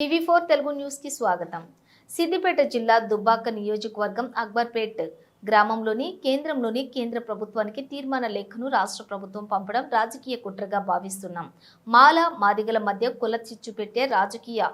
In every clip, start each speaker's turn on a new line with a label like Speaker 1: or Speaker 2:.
Speaker 1: TV four Telugu న్యూస్కి స్వాగతం. సిద్దిపేట జిల్లా దుబ్బాక నియోజకవర్గం అక్బర్పేట్ గ్రామంలోని కేంద్రంలోని కేంద్ర ప్రభుత్వానికి తీర్మాన లేఖను రాష్ట్ర ప్రభుత్వం పంపడం రాజకీయ కుట్రగా భావిస్తున్నాం. మాల మాదిగల మధ్య కుల చిచ్చు పెట్టే రాజకీయ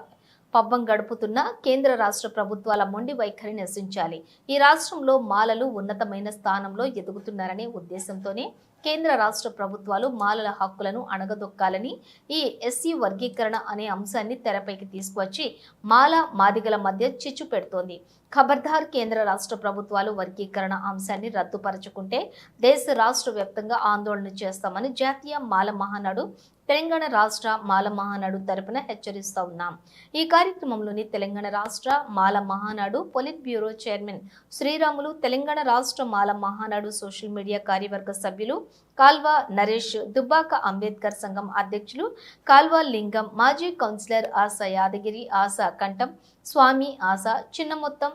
Speaker 1: పబ్బం గడుపుతున్న కేంద్ర రాష్ట్ర ప్రభుత్వాల మొండి వైఖరి నశించాలి ఈ రాష్ట్రంలో మాలలు ఉన్నతమైన స్థానంలో ఎదుగుతున్నారనే ఉద్దేశంతోనే కేంద్ర రాష్ట్ర ప్రభుత్వాలు మాలల హక్కులను అణగదొక్కాలని ఈ ఎస్సీ వర్గీకరణ అనే అంశాన్ని తెరపైకి తీసుకువచ్చి మాల మాదిగల మధ్య చిచ్చు పెడుతోంది. ఖబర్దార్ కేంద్ర రాష్ట్ర ప్రభుత్వాలు వర్గీకరణ అంశాన్ని రద్దుపరచుకుంటే దేశ రాష్ట్ర వ్యాప్తంగా ఆందోళన చేస్తామని జాతీయ మాల మహానాడు తెలంగాణ రాష్ట్ర మాల మహానాడు తరపున హెచ్చరిస్తా ఉన్నాం. ఈ కార్యక్రమంలోని తెలంగాణ రాష్ట్ర Mala Mahanadu politburo chairman Sriramulu Telangana రాష్ట్ర మాల మహానాడు సోషల్ మీడియా కార్యవర్గ సభ్యులు కాల్వ నరేష్ దుబ్బాక అంబేద్కర్ సంఘం అధ్యక్షులు కాల్వ లింగం మాజీ కౌన్సిలర్ ఆశ యాదగిరి ఆశ కంఠం స్వామి ఆశ చిన్న మొత్తం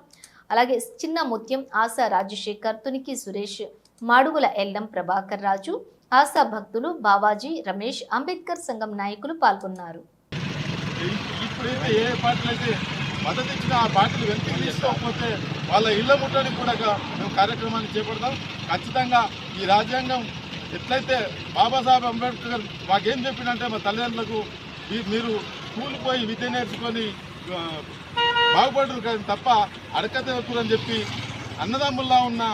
Speaker 1: అలాగే చిన్న ముత్యం ఆశ రాజశేఖర్ తునికి సురేష్ మాడుగుల ఎల్లం ప్రభాకర్ రాజు ఆశా భక్తులు బావాజీ రమేష్ అంబేద్కర్ సంఘం నాయకులు పాల్గొన్నారు.
Speaker 2: ఇప్పుడైతే ఏ పార్టీలు అయితే మద్దతు ఇచ్చిన ఆ పార్టీలు వెనక్కి తీసుకోకపోతే వాళ్ళ ఇళ్ళ ముట్టడానికి కూడా మేము కార్యక్రమాన్ని చేపడతాం. ఖచ్చితంగా ఈ రాజ్యాంగం ఎట్లయితే బాబాసాహెబ్ అంబేద్కర్ మాకేం చెప్పిందంటే మా తల్లిదండ్రులకు మీరు స్కూల్ పోయి విద్య నేర్చుకొని బాగుపడరు కానీ తప్ప అడకతెక్కురు అని చెప్పి అన్నదమ్ముల్లా ఉన్న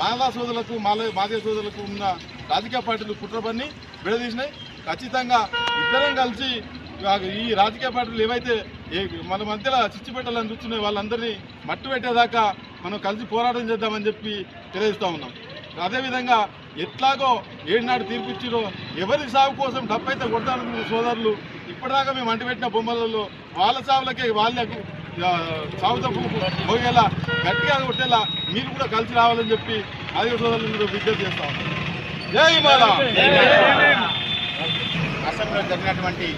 Speaker 2: మాలా సోదరులకు మాల మాదే సోదరులకు ఉన్న రాజకీయ పార్టీలు కుట్రపన్ని విడదీసినాయి. ఖచ్చితంగా ఇద్దరం కలిసి ఈ రాజకీయ పార్టీలు ఏవైతే ఏ- మన మధ్యలో చిచ్చు పెట్టాలని చూస్తున్నాయి వాళ్ళందరినీ మట్టు పెట్టేదాకా మనం కలిసి పోరాటం చేద్దామని చెప్పి తెలియజేస్తా ఉన్నాం. అదేవిధంగా ఎట్లాగో ఏడునాడు తీర్పిచ్చిరో ఎవరి సాగు కోసం డబ్బైతే కొడతాను సోదరులు ఇప్పటిదాకా మేము అంటిపెట్టిన బొమ్మలలో వాళ్ళ సాగులకే వాళ్ళకు ఆ, సాగు తప్పు పోయేలా గట్టిగా కొట్టేలా మీరు కూడా కలిసి రావాలని చెప్పి ఆదివ సోదరులు విజ్ఞప్తి చేస్తా ఉన్నాం. జై మాలా!
Speaker 3: అసెంబ్లీలో జరిగినటువంటి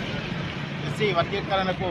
Speaker 3: ఎస్సీ వర్గీకరణకు